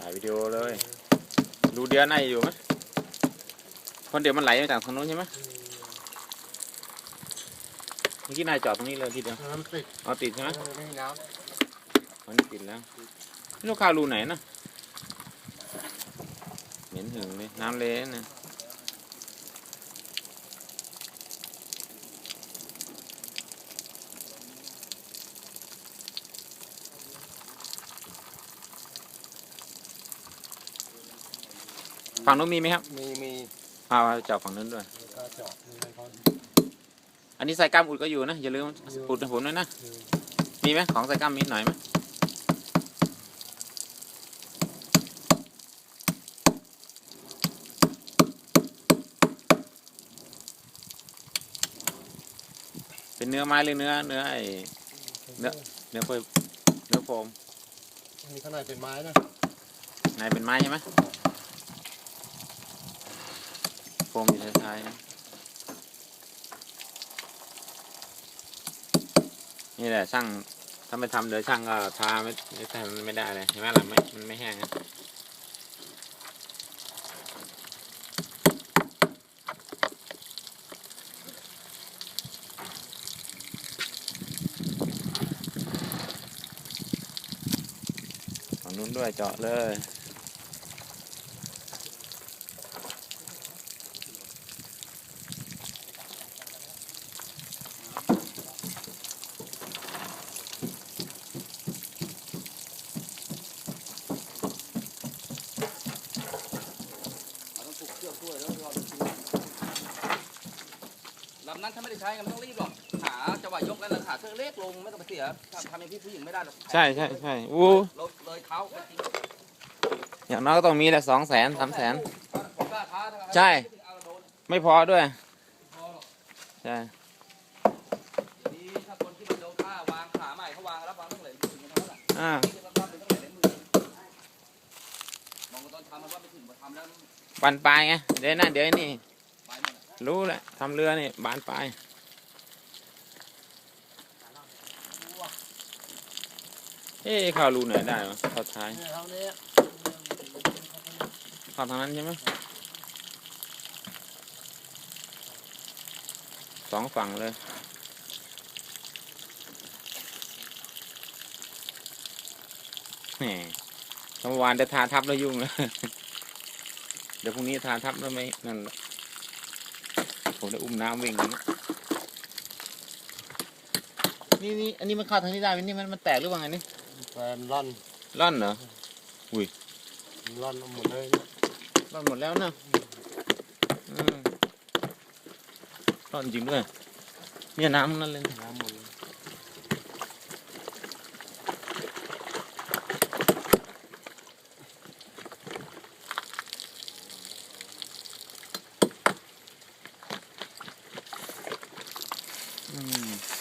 ถ่ายวิดีโอเลย ดูเดือนในอยู่ไหมคนเดี๋ยวมันไหลมาจากทางนู้นใช่ไหมเมื่อกี้นายจอดตรงนี้เลยทีเดียวน้ำติดเอาติดใช่ไหมไม่มีน้วันนี้ติดแล้วนี่ลูกค้ารูไหนนะเหม็นหึงเลยน้ำเละนะ ฝั่งนู้นมีไหมครับำมีมีพาไปจอดฝั่งนู้นด้วย แล้วก็เจาะมีอะไรเขาอันนี้ใส่กล้ามอุดก็อยู่นะอย่าลืมอุดให้ผมด้วยนะคือมีไหมของใส่กล้ามมีหน่อยไหมเป็นเนื้อไม้หรือเนื้อเนื้อไอ้เนื้อเนื้อโฟมเนื้อโฟมมีข้างในเป็นไม้นะในเป็นไม้ใช่ไหม โฟมอยู่ท้ายๆนะนี่แหละช่างถ้าไม่ทำเดี๋ยวช่างก็ทาไม่ไม่ทำไม่ได้เลยเห็นไหมล่ะไม่มันไม่แห้งนะฝั่งนู้นด้วยเจาะเลย ต้องปลุกเชือก ด้วยแล้วรอดูลำนั้นถ้าไม่ได้ใช้ก็ไม่ต้องรีบหรอกหาจังหวะยกแล้วขาเชือกเล็กลงไม่ต้องไปเสียทำทำอย่างพี่ผู้หญิงไม่ได้หรอกใช่ใช่ใช่อู้ลดเลยเท้าไปจริงอย่างน้อยก็ต้องมีแหละสองแสนสามแสนผมกล้าท้าถ้าใช่เอาโดนไม่พอด้วยพอหรอกใช่ดีถ้าคนที่มันโดนฆ่าวางขาใหม่เขาวางแล้ววางต้องเหลยถึงมันเท่าไหร่อ่าที่มันรับเป็นต้องเหลยมือมองตอนทำมันว่าไม่ถึงพอทำแล้ว บานปลายไงเดี๋ยวนะเดี๋ยวนี่รู้แหละทำเรือนี่บานปลายเอ๊ะข้ารูไหนได้วะข้าท้ายข่านี้เข้าทางนั้นใช่ไหมสองฝั่งเลยแหมเมื่อวานได้ทาทับแล้วยุ่งเลย เดี๋ยวพรุ่งนี้ทาทับแล้วไม่นั่นหรอกผมได้อุ้มน้ำวิ่งอย่างนี้นี่นี่อันนี้มันเข้าทางนี้ได้ไหมนี่มันมันแตกหรือว่าไงนี่แฟนร่อนร่อนเหรอร่อนหมดเลยเนี่ยร่อนหมดแล้วเนอะอืมร่อนจริงด้วยเนี่ยน้ำทั้งนั้นเลยน้ำหมดเลย 嗯。